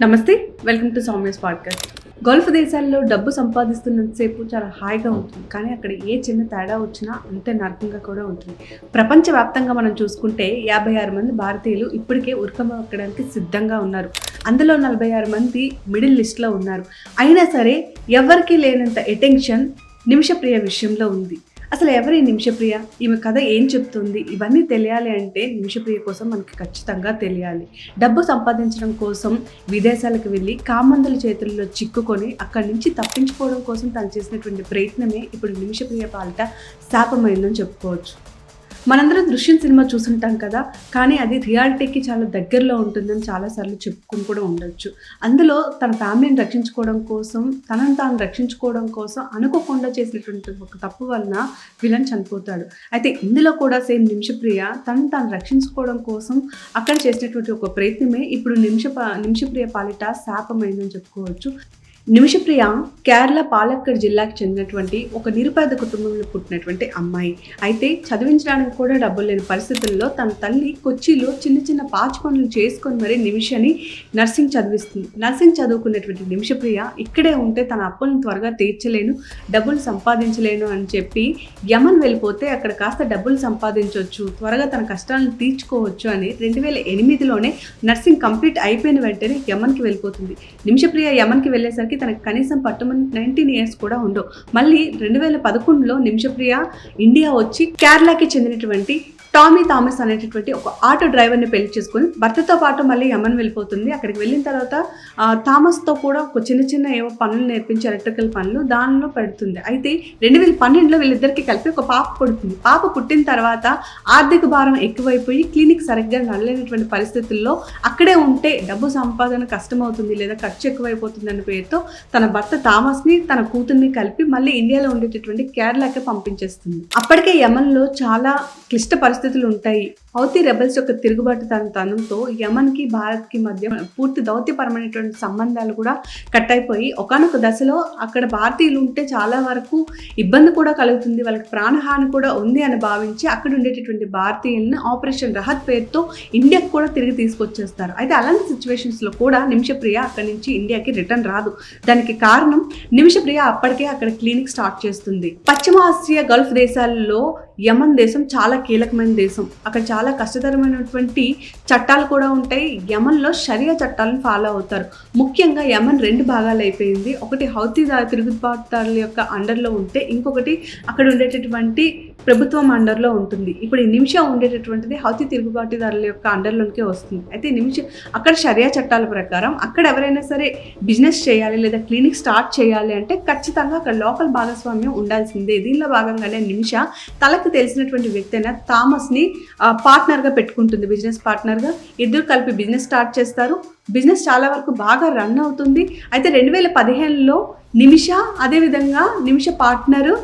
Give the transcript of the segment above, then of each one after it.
నమస్తే welcome to Soumya's podcast. Gulf దేశాల్లో డబ్బు సంపాదిస్తున్నంతసేపు చాలా హాయిగా ఉంటుంది. కానీ అక్కడ ఏ చిన్న తేడా వచ్చినా అంతే నరకంగా కూడా ఉంటుంది. ప్రపంచవ్యాప్తంగా మనం చూసుకుంటే యాభై ఆరు మంది భారతీయులు ఇప్పటికే ఉరకమక్కడానికి సిద్ధంగా ఉన్నారు. అందులో నలభై ఆరు మంది మిడిల్ లిస్ట్లో ఉన్నారు. అయినా సరే ఎవరికీ లేనంత అటెన్షన్ నిమిషప్రియ విషయంలో ఉంది. అసలు ఎవరి నిమిషప్రియ? ఈమె కథ ఏం చెప్తుంది? ఇవన్నీ తెలియాలి అంటే నిమిషప్రియ కోసం మనకి ఖచ్చితంగా తెలియాలి. డబ్బు సంపాదించడం కోసం విదేశాలకు వెళ్ళి కామందుల చేతుల్లో చిక్కుకొని అక్కడి నుంచి తప్పించుకోవడం కోసం తను చేసినటువంటి ప్రయత్నమే ఇప్పుడు నిమిషప్రియ పాలిట శాపమైందని చెప్పుకోవచ్చు. మనందరం దృశ్యం సినిమా చూసుంటాం కదా కానీ అది రియాలిటీకి చాలా దగ్గరలో ఉంటుందని చాలాసార్లు చెప్పుకుని కూడా ఉండొచ్చు. అందులో తన ఫ్యామిలీని రక్షించుకోవడం కోసం తనను తాను రక్షించుకోవడం కోసం అనుకోకుండా చేసినటువంటి ఒక తప్పు వలన విలన్ చనిపోతాడు. అయితే ఇందులో కూడా సేమ్ నిమిషప్రియ తను తాను రక్షించుకోవడం కోసం అక్కడ చేసినటువంటి ఒక ప్రయత్నమే ఇప్పుడు నిమిష నిమిషప్రియ పాలిట శాపమైందని చెప్పుకోవచ్చు. నిమిషప్రియ కేరళ పాలక్కడ్ జిల్లాకు చెందినటువంటి ఒక నిరుపేద కుటుంబంలో పుట్టినటువంటి అమ్మాయి. అయితే చదివించడానికి కూడా డబ్బులు లేని పరిస్థితుల్లో తన తల్లి కొచ్చిలో చిన్న చిన్న పాచి పనులు చేసుకొని మరీ నిమిషని నర్సింగ్ చదివిస్తుంది. నర్సింగ్ చదువుకున్నటువంటి నిమిషప్రియ ఇక్కడే ఉంటే తన అప్పులను త్వరగా తీర్చలేను డబ్బులు సంపాదించలేను అని చెప్పి యమన్ వెళ్ళిపోతే అక్కడ కాస్త డబ్బులు సంపాదించవచ్చు త్వరగా తన కష్టాలను తీర్చుకోవచ్చు అని రెండు వేల ఎనిమిదిలోనే నర్సింగ్ కంప్లీట్ అయిపోయిన వెంటనే యమన్కి వెళ్ళిపోతుంది. నిమిషప్రియ యమన్కి వెళ్ళేసరికి తనకు కనీసం పట్టుమని నైన్టీన్ ఇయర్స్ కూడా ఉండవు. మళ్ళీ రెండు వేల పదకొండులో నిమిషప్రియ ఇండియా వచ్చి కేరళకి చెందినటువంటి టామీ థామస్ అనేటటువంటి ఒక ఆటో డ్రైవర్ని పెళ్ళి చేసుకుని భర్తతో పాటు మళ్ళీ యమన్ వెళ్ళిపోతుంది. అక్కడికి వెళ్ళిన తర్వాత థామస్తో కూడా ఒక చిన్న చిన్న ఏవో పనులు నేర్పించి ఎలక్ట్రికల్ పనులు దానిలో పెడుతుంది. అయితే రెండు వేల పన్నెండులో వీళ్ళిద్దరికి కలిపి ఒక పాప పుడుతుంది. పాప పుట్టిన తర్వాత ఆర్థిక భారం ఎక్కువైపోయి క్లినిక్ సరిగ్గా నడలేనటువంటి పరిస్థితుల్లో అక్కడే ఉంటే డబ్బు సంపాదన కష్టమవుతుంది లేదా ఖర్చు ఎక్కువైపోతుంది అనే పేరుతో తన భర్త థామస్ని తన కూతుర్ని కలిపి మళ్ళీ ఇండియాలో ఉండేటటువంటి కేరళకి పంపించేస్తుంది. అప్పటికే యమన్లో చాలా క్లిష్ట పరిస్థితి పరిస్థితులు ఉంటాయి హౌతీ రెబల్స్ యొక్క తిరుగుబాటు తన తనంతో యమన్కి భారత్కి మధ్య పూర్తి దౌత్యపరమైనటువంటి సంబంధాలు కూడా కట్ అయిపోయి ఒకనొక దశలో అక్కడ భారతీయులు ఉంటే చాలా వరకు ఇబ్బంది కూడా కలుగుతుంది. వాళ్ళకి ప్రాణహాని కూడా ఉంది అని భావించి అక్కడ ఉండేటటువంటి భారతీయులను ఆపరేషన్ రహత్ పేరుతో ఇండియాకి కూడా తిరిగి తీసుకొచ్చేస్తారు. అయితే అలాంటి సిచ్యువేషన్స్లో కూడా నిమిషప్రియ అక్కడి నుంచి ఇండియాకి రిటర్న్ రాదు. దానికి కారణం నిమిషప్రియ అప్పటికే అక్కడ క్లినిక్ స్టార్ట్ చేస్తుంది. పశ్చిమ ఆసియా గల్ఫ్ దేశాల్లో యమన్ దేశం చాలా కీలకమైన దేశం. అక్కడ చాలా కష్టతరమైనటువంటి చట్టాలు కూడా ఉంటాయి. యమన్లో షరియా చట్టాలను ఫాలో అవుతారు. ముఖ్యంగా యమన్ రెండు భాగాలు అయిపోయింది. ఒకటి హౌతీ తిరుగుబాటుదారుల యొక్క అండర్లో ఉంటే ఇంకొకటి అక్కడ ఉండేటటువంటి ప్రభుత్వం అండర్లో ఉంటుంది. ఇప్పుడు ఈ నిమిషం ఉండేటటువంటిది హౌతీ తిరుగుబాటుదారుల యొక్క అండర్లోనికే వస్తుంది. అయితే నిమిషం అక్కడ షరియా చట్టాల ప్రకారం అక్కడ ఎవరైనా సరే బిజినెస్ చేయాలి లేదా క్లినిక్ స్టార్ట్ చేయాలి అంటే ఖచ్చితంగా అక్కడ లోకల్ భాగస్వామ్యం ఉండాల్సిందే. దీనిలో భాగంగానే నిమిష తలకు తెలిసినటువంటి వ్యక్తి అయినా థామస్ని పార్ట్నర్గా పెట్టుకుంటుంది. బిజినెస్ పార్ట్నర్గా ఇద్దరు కలిపి బిజినెస్ స్టార్ట్ చేస్తారు. బిజినెస్ చాలా వరకు బాగా రన్ అవుతుంది. అయితే రెండు వేల పదిహేనులో నిమిష అదేవిధంగా నిమిష పార్ట్నరు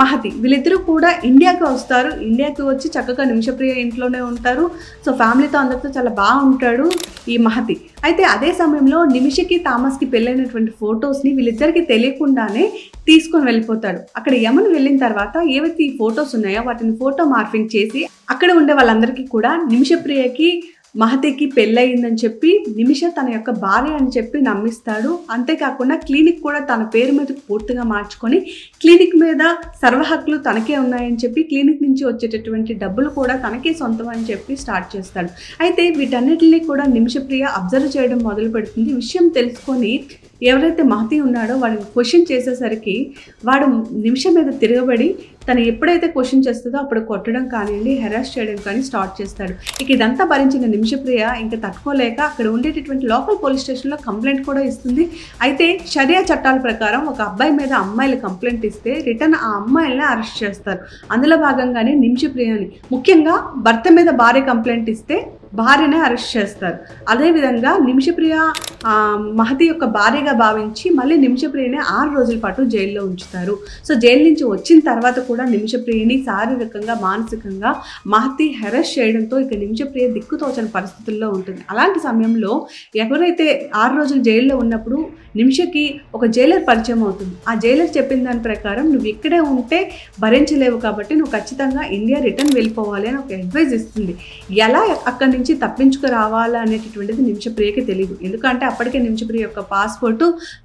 మహతి వీళ్ళిద్దరూ కూడా ఇండియాకి వస్తారు. ఇండియాకి వచ్చి చక్కగా నిమిషప్రియ ఇంట్లోనే ఉంటారు. సో ఫ్యామిలీతో అందరితో చాలా బాగా ఉంటాడు ఈ మహతి. అయితే అదే సమయంలో నిమిషకి థామస్కి పెళ్ళైనటువంటి ఫొటోస్ని వీళ్ళిద్దరికీ తెలియకుండానే తీసుకొని వెళ్ళిపోతాడు. అక్కడ యమన్ వెళ్ళిన తర్వాత ఏవైతే ఈ ఫొటోస్ ఉన్నాయో వాటిని ఫోటో మార్ఫింగ్ చేసి అక్కడ ఉండే వాళ్ళందరికీ కూడా నిమిషప్రియకి మహతికి పెళ్ళయిందని చెప్పి నిమిష తన యొక్క భార్య అని చెప్పి నమ్మిస్తాడు. అంతేకాకుండా క్లినిక్ కూడా తన పేరు మీద పూర్తిగా మార్చుకొని క్లినిక్ మీద సర్వ హక్కులు తనకే ఉన్నాయని చెప్పి క్లినిక్ నుంచి వచ్చేటటువంటి డబ్బులు కూడా తనకే సొంతం అని చెప్పి స్టార్ట్ చేస్తాడు. అయితే వీటన్నిటిని కూడా నిమిషప్రియ అబ్జర్వ్ చేయడం మొదలు పెడుతుంది విషయం తెలుసుకొని ఎవరైతే మహతి ఉన్నాడో వాడిని క్వశ్చన్ చేసేసరికి వాడు నిమిషం మీద తిరగబడి తను ఎప్పుడైతే క్వశ్చన్ చేస్తుందో అప్పుడు కొట్టడం కానివ్వండి హెరాస్ చేయడం కానీ స్టార్ట్ చేస్తాడు. ఇక ఇదంతా భరించిన నిమిషప్రియ ఇంకా తట్టుకోలేక అక్కడ ఉండేటటువంటి లోకల్ పోలీస్ స్టేషన్లో కంప్లైంట్ కూడా ఇస్తుంది. అయితే షరియా చట్టాల ప్రకారం ఒక అబ్బాయి మీద అమ్మాయిలు కంప్లైంట్ ఇస్తే రిటర్న్ ఆ అమ్మాయిల్ని అరెస్ట్ చేస్తారు. అందులో భాగంగానే నిమిషప్రియని ముఖ్యంగా భర్త మీద భార్య కంప్లైంట్ ఇస్తే భార్యనే అరెస్ట్ చేస్తారు. అదేవిధంగా నిమిషప్రియ మహతి యొక్క భార్యగా భావించి మళ్ళీ నిమిషప్రియని ఆరు రోజుల పాటు జైల్లో ఉంచుతారు. సో జైలు నుంచి వచ్చిన తర్వాత కూడా నిమిషప్రియని శారీరకంగా మానసికంగా మహతి హెరస్ చేయడంతో ఇక నిమిషప్రియ దిక్కుతోచని పరిస్థితుల్లో ఉంటుంది. అలాంటి సమయంలో ఎవరైతే ఆరు రోజులు జైల్లో ఉన్నప్పుడు నిమిషకి ఒక జైలర్ పరిచయం అవుతుంది. ఆ జైలర్ చెప్పిన దాని ప్రకారం నువ్వు ఇక్కడే ఉంటే భరించలేవు కాబట్టి నువ్వు ఖచ్చితంగా ఇండియా రిటర్న్ వెళ్ళిపోవాలి అని ఒక అడ్వైజ్ ఇస్తుంది. ఎలా అక్కడి నుంచి తప్పించుకు రావాలా అనేటటువంటిది నిమిషప్రియకి తెలియదు ఎందుకంటే అప్పటికే నిమిషప్రియ యొక్క పాస్పోర్ట్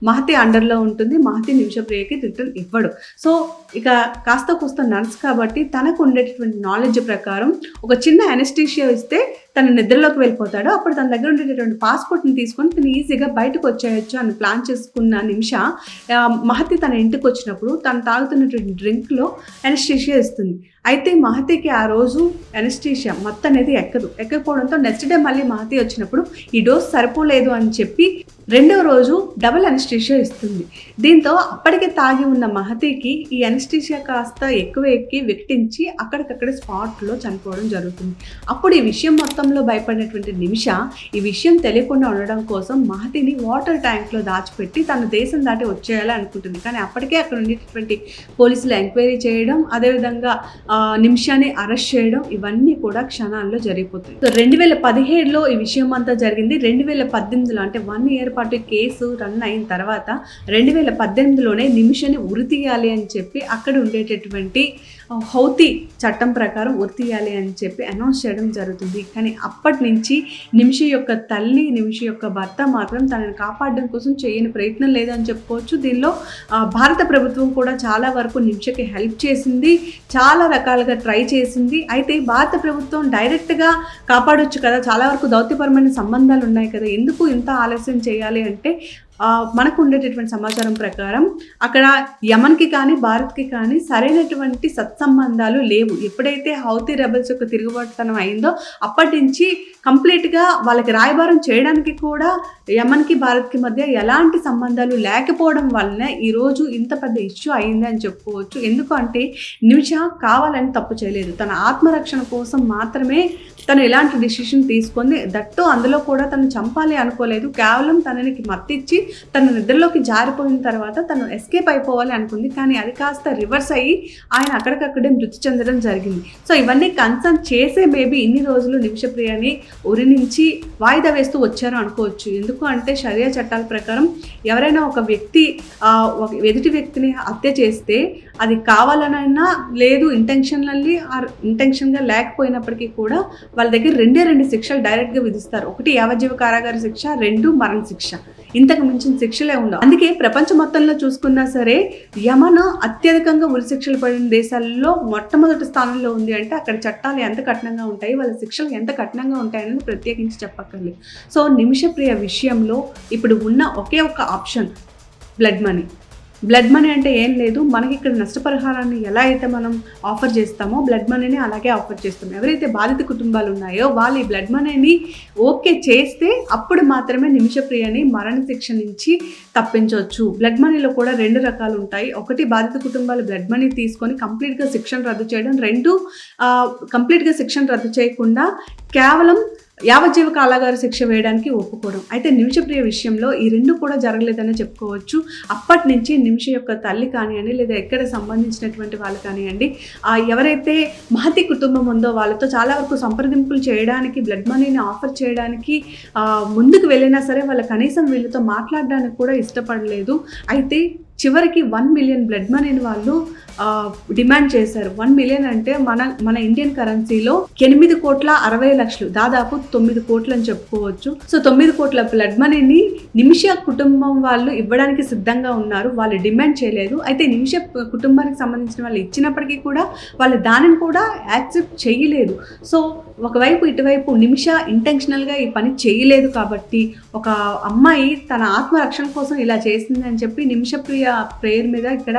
మహతి అండర్లో ఉంటుంది. మహతి నిమిషప్రియకి రిటర్న్ ఇవ్వడు. సో ఇక కాస్త కూస్త నర్స్ కాబట్టి తనకు ఉండేటటువంటి నాలెడ్జ్ ప్రకారం ఒక చిన్న అనెస్టీషియా ఇస్తే తన నిద్రలోకి వెళ్ళిపోతాడు. అప్పుడు తన దగ్గర ఉండేటటువంటి పాస్పోర్ట్ని తీసుకొని తను ఈజీగా బయటకు వచ్చేయచ్చు అని ప్లాన్ చేసుకున్న నిమిష మహతి తన ఇంటికి వచ్చినప్పుడు తను తాగుతున్నటువంటి డ్రింక్లో అనెస్టీషియా ఇస్తుంది. అయితే మహతికి ఆ రోజు ఎనస్టీషియా మత్తు అనేది ఎక్కదు. ఎక్కకపోవడంతో నెక్స్ట్ డే మళ్ళీ మహతి వచ్చినప్పుడు ఈ డోస్ సరిపోలేదు అని చెప్పి రెండో రోజు డబుల్ అనెస్టీషియా ఇస్తుంది. దీంతో అప్పటికే తాగి ఉన్న మహతికి ఈ అనెస్టీషియా కాస్త ఎక్కువ ఎక్కి వెక్టించి అక్కడికక్కడ స్పాట్లో చనిపోవడం జరుగుతుంది. అప్పుడు ఈ విషయం మొత్తంలో భయపడినటువంటి నిమిష ఈ విషయం తెలియకుండా ఉండడం కోసం మహతిని వాటర్ ట్యాంక్లో దాచిపెట్టి తన దేశం దాటి వచ్చేయాలి అనుకుంటుంది. కానీ అప్పటికే అక్కడ ఉండేటటువంటి పోలీసులు ఎంక్వైరీ చేయడం అదేవిధంగా నిమిషాన్ని అరెస్ట్ చేయడం ఇవన్నీ కూడా క్షణాల్లో జరిగిపోతాయి. సో రెండు వేల పదిహేడులో ఈ విషయం అంతా జరిగింది. రెండు వేల పద్దెనిమిదిలో అంటే వన్ ఇయర్ పాటు కేసు రన్ అయిన తర్వాత రెండు వేల పద్దెనిమిదిలోనే నిమిషాన్ని ఉరి తీయాలి అని చెప్పి అక్కడ ఉండేటటువంటి హౌతీ చట్టం ప్రకారం ఉరి అని చెప్పి అనౌన్స్ చేయడం జరుగుతుంది. కానీ అప్పటి నుంచి నిమిషి యొక్క తల్లి నిమిషి యొక్క భర్త మాత్రం తనని కాపాడడం కోసం చేయని ప్రయత్నం లేదని చెప్పుకోవచ్చు. దీనిలో భారత ప్రభుత్వం కూడా చాలా వరకు నిమిషకి హెల్ప్ చేసింది చాలా రకాలుగా ట్రై చేసింది. అయితే భారత ప్రభుత్వం డైరెక్ట్గా కాపాడొచ్చు కదా చాలా వరకు దౌత్యపరమైన సంబంధాలు ఉన్నాయి కదా ఎందుకు ఇంత ఆలస్యం చేయాలి అంటే మనకు ఉండేటటువంటి సమాచారం ప్రకారం అక్కడ యమన్కి కానీ భారత్కి కానీ సరైనటువంటి సత్సంబంధాలు లేవు. ఎప్పుడైతే హౌతీ రెబల్స్ యొక్క తిరుగుబాటుతనం అయిందో అప్పటి నుంచి కంప్లీట్గా వాళ్ళకి రాయబారం చేయడానికి కూడా యమన్కి భారత్కి మధ్య ఎలాంటి సంబంధాలు లేకపోవడం వలన ఈరోజు ఇంత పెద్ద ఇష్యూ అయింది అని చెప్పుకోవచ్చు. ఎందుకంటే నిమిష కావాలని తప్పు చేయలేదు. తన ఆత్మరక్షణ కోసం మాత్రమే తను ఎలాంటి డిసిషన్ తీసుకుంది. దట్టు అందులో కూడా తను చంపాలి అనుకోలేదు. కేవలం తనకి మత్తిచ్చి తన నిద్రలోకి జారిపోయిన తర్వాత తను ఎస్కేప్ అయిపోవాలి అనుకుంది. కానీ అది కాస్త రివర్స్ అయ్యి ఆయన అక్కడికక్కడే మృతి చెందడం జరిగింది. సో ఇవన్నీ కన్సర్న్ చేసే బేబీ ఇన్ని రోజులు నిమిషప్రియని ఉరి నుంచి వాయిదా వేస్తూ వచ్చారు అనుకోవచ్చు. ఎందుకు అంటే షరియా చట్టాల ప్రకారం ఎవరైనా ఒక వ్యక్తి ఒక ఎదుటి వ్యక్తిని హత్య చేస్తే అది కావాలనైనా లేదు ఇంటెన్షనల్లీ ఆర్ ఇంటెన్షన్గా లేకపోయినప్పటికీ కూడా వాళ్ళ దగ్గర రెండే రెండు శిక్షలు డైరెక్ట్గా విధిస్తారు. ఒకటి యావజ్జీవ కారాగార శిక్ష రెండు మరణ శిక్ష. ఇంతకు మించిన శిక్షలే ఉండవు. అందుకే ప్రపంచ మొత్తంలో చూసుకున్నా సరే యమన అత్యధికంగా ఉరిశిక్షలు పడిన దేశాల్లో మొట్టమొదటి స్థానంలో ఉంది అంటే అక్కడ చట్టాలు ఎంత కఠినంగా ఉంటాయి వాళ్ళ శిక్షలు ఎంత కఠినంగా ఉంటాయని ప్రత్యేకించి చెప్పక్కర్లేదు. సో నిమిషప్రియ విషయంలో ఇప్పుడు ఉన్న ఒకే ఒక option blood money. Blood money అంటే ఏం లేదు. మనకి ఇక్కడ నష్టపరిహారాన్ని ఎలా అయితే మనం ఆఫర్ చేస్తామో బ్లడ్ మనీని అలాగే ఆఫర్ చేస్తాం. ఎవరైతే బాధిత కుటుంబాలు ఉన్నాయో వాళ్ళు ఈ బ్లడ్ మనీని ఓకే చేస్తే అప్పుడు మాత్రమే నిమిషప్రియని మరణ శిక్ష నుంచి తప్పించవచ్చు. బ్లడ్ మనీలో కూడా రెండు రకాలు ఉంటాయి. ఒకటి బాధిత కుటుంబాలు బ్లడ్ మనీ తీసుకొని కంప్లీట్గా శిక్షణ రద్దు చేయడం. రెండు కంప్లీట్గా శిక్షణ రద్దు చేయకుండా కేవలం యావజ్జీవ కాలాగార శిక్ష వేయడానికి ఒప్పుకోవడం. అయితే నిమిషప్రియ విషయంలో ఈ రెండు కూడా జరగలేదని చెప్పుకోవచ్చు. అప్పటి నుంచి నిమిష యొక్క తల్లి కానివ్వండి లేదా ఎక్కడ సంబంధించినటువంటి వాళ్ళు కానివ్వండి ఎవరైతే మహతి కుటుంబం ఉందో వాళ్ళతో చాలా వరకు సంప్రదింపులు చేయడానికి బ్లడ్ మనీని ఆఫర్ చేయడానికి ముందుకు వెళ్ళినా సరే వాళ్ళ కనీసం వీళ్ళతో మాట్లాడడానికి కూడా ఇష్టపడలేదు. అయితే చివరికి వన్ మిలియన్ బ్లడ్ మనీని వాళ్ళు డిమాండ్ చేశారు. వన్ మిలియన్ అంటే మన మన ఇండియన్ కరెన్సీలో ఎనిమిది కోట్ల అరవై లక్షలు దాదాపు తొమ్మిది కోట్లు అని చెప్పుకోవచ్చు. సో తొమ్మిది కోట్ల బ్లడ్ మనీని నిమిష కుటుంబం వాళ్ళు ఇవ్వడానికి సిద్ధంగా ఉన్నారు. వాళ్ళు డిమాండ్ చేయలేదు. అయితే నిమిష కుటుంబానికి సంబంధించిన వాళ్ళు ఇచ్చినప్పటికీ కూడా వాళ్ళు దానిని కూడా యాక్సెప్ట్ చేయలేదు. సో ఒకవైపు ఇటువైపు నిమిష ఇంటెన్షనల్గా ఈ పని చేయలేదు కాబట్టి ఒక అమ్మాయి తన ఆత్మరక్షణ కోసం ఇలా చేసింది అని చెప్పి నిమిషప్రియ ప్రేయర్ మీద ఇక్కడ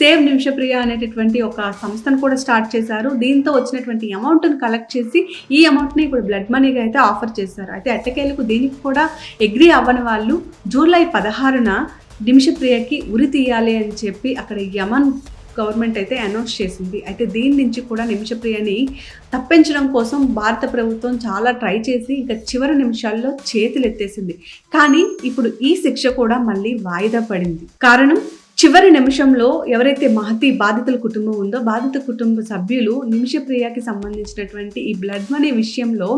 సేవ్ నిమిషప్రియ అనేటటువంటి ఒక సంస్థను కూడా స్టార్ట్ చేశారు. దీంతో వచ్చినటువంటి అమౌంట్ని కలెక్ట్ చేసి ఈ అమౌంట్ని ఇప్పుడు బ్లడ్ మనీగా అయితే ఆఫర్ చేశారు. అయితే అట్టకేలకు దీనికి కూడా అగ్రి అవ్వని వాళ్ళు జూలై పదహారున నిమిషప్రియకి ఉరి తీయాలి అని చెప్పి అక్కడ యమన్ గవర్నమెంట్ అయితే అనౌన్స్ చేసింది. అయితే దీని నుంచి కూడా నిమిషప్రియని తప్పించడం కోసం భారత ప్రభుత్వం చాలా ట్రై చేసి ఇంకా చివరి నిమిషాల్లో చేతులు ఎత్తేసింది కానీ ఇప్పుడు ఈ శిక్ష కూడా మళ్ళీ వాయిదా పడింది. కారణం చివరి నిమిషంలో ఎవరైతే మహతి బాధితుల కుటుంబం ఉందో బాధిత కుటుంబ సభ్యులు నిమిషప్రియకి సంబంధించినటువంటి ఈ బ్లడ్ మనీ విషయంలో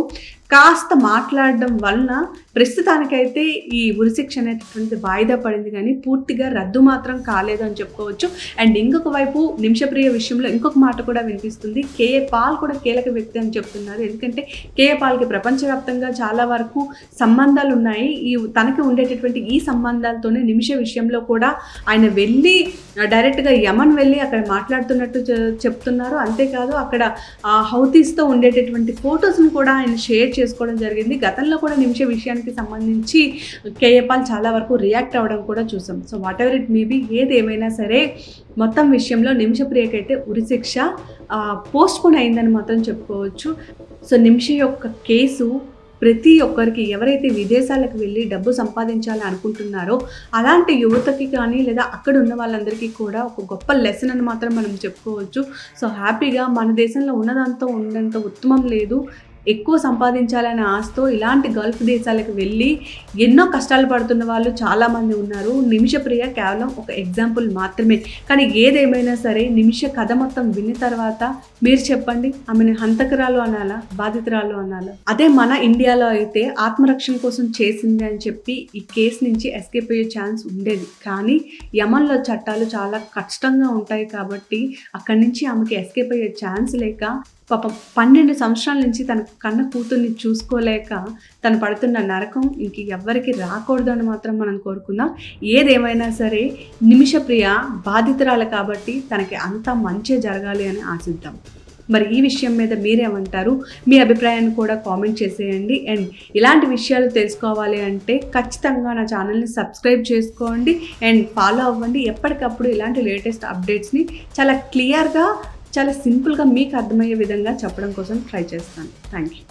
కాస్త మాట్లాడడం వలన ప్రస్తుతానికైతే ఈ ఉరిశిక్ష అనేటటువంటి వాయిదా పడింది కానీ పూర్తిగా రద్దు మాత్రం కాలేదు అని చెప్పుకోవచ్చు. అండ్ ఇంకొక వైపు నిమిషప్రియ విషయంలో ఇంకొక మాట కూడా వినిపిస్తుంది. కేఏ పాల్ కూడా కీలక వ్యక్తి అని చెప్తున్నారు. ఎందుకంటే కేఏ పాల్కి ప్రపంచవ్యాప్తంగా చాలా వరకు సంబంధాలు ఉన్నాయి. ఈ తనకి ఉండేటటువంటి ఈ సంబంధాలతోనే నిమిష విషయంలో కూడా ఆయన వెళ్ళి డైరెక్ట్గా యమన్ వెళ్ళి అక్కడ మాట్లాడుతున్నట్టు చె- చెప్తున్నారు. అంతేకాదు అక్కడ హౌతీస్తో ఉండేటటువంటి ఫొటోస్ని కూడా ఆయన షేర్ చేసుకోవడం జరిగింది. గతంలో కూడా నిమిష విషయానికి సంబంధించి కేఏపాల్ చాలా వరకు రియాక్ట్ అవ్వడం కూడా చూసాం. So whatever it maybe ఏది ఏమైనా సరే మొత్తం విషయంలో నిమిష ప్రియకైతే ఉరిశిక్ష పోస్ట్ పోన్ అయిందని మాత్రం చెప్పుకోవచ్చు. సో నిమిష యొక్క కేసు ప్రతి ఒక్కరికి ఎవరైతే విదేశాలకు వెళ్ళి డబ్బు సంపాదించాలని అనుకుంటున్నారో అలాంటి యువతకి కానీ లేదా అక్కడ ఉన్న వాళ్ళందరికీ కూడా ఒక గొప్ప లెసన్ అని మాత్రం మనం చెప్పుకోవచ్చు. సో హ్యాపీగా మన దేశంలో ఉన్నదంతా ఉన్నంత ఉత్తమం లేదు. ఎక్కువ సంపాదించాలనే ఆశతో ఇలాంటి గల్ఫ్ దేశాలకు వెళ్ళి ఎన్నో కష్టాలు పడుతున్న వాళ్ళు చాలామంది ఉన్నారు. నిమిషప్రియ కేవలం ఒక ఎగ్జాంపుల్ మాత్రమే. కానీ ఏదేమైనా సరే నిమిష కథ మొత్తం విన్న తర్వాత మీరు చెప్పండి ఆమెను హంతకురాలు అనాలా బాధితురాలు అనాలా? అదే మన ఇండియాలో అయితే ఆత్మరక్షణ కోసం చేసింది అని చెప్పి ఈ కేసు నుంచి ఎస్కేప్ అయ్యే ఛాన్స్ ఉండేది. కానీ యమన్లో చట్టాలు చాలా కష్టంగా ఉంటాయి కాబట్టి అక్కడి నుంచి ఆమెకి ఎస్కేప్ అయ్యే ఛాన్స్ లేక పాప పన్నెండు సంవత్సరాల నుంచి తన కన్న కూతుర్ని చూసుకోలేక తను పడుతున్న నరకం ఇంక ఎవ్వరికి రాకూడదు అని మాత్రం మనం కోరుకుందాం. ఏదేమైనా సరే నిమిషప్రియ బాధితురాలు కాబట్టి తనకి అంతా మంచి జరగాలి అని ఆశిద్దాం. మరి ఈ విషయం మీద మీరేమంటారు మీ అభిప్రాయాన్ని కూడా కామెంట్ చేసేయండి. అండ్ ఇలాంటి విషయాలు తెలుసుకోవాలి అంటే ఖచ్చితంగా నా ఛానల్ని సబ్స్క్రైబ్ చేసుకోండి. అండ్ ఫాలో అవ్వండి. ఎప్పటికప్పుడు ఇలాంటి లేటెస్ట్ అప్డేట్స్ని చాలా క్లియర్గా చాలా సింపుల్గా మీకు అర్థమయ్యే విధంగా చెప్పడం కోసం ట్రై చేస్తాను. Thank you.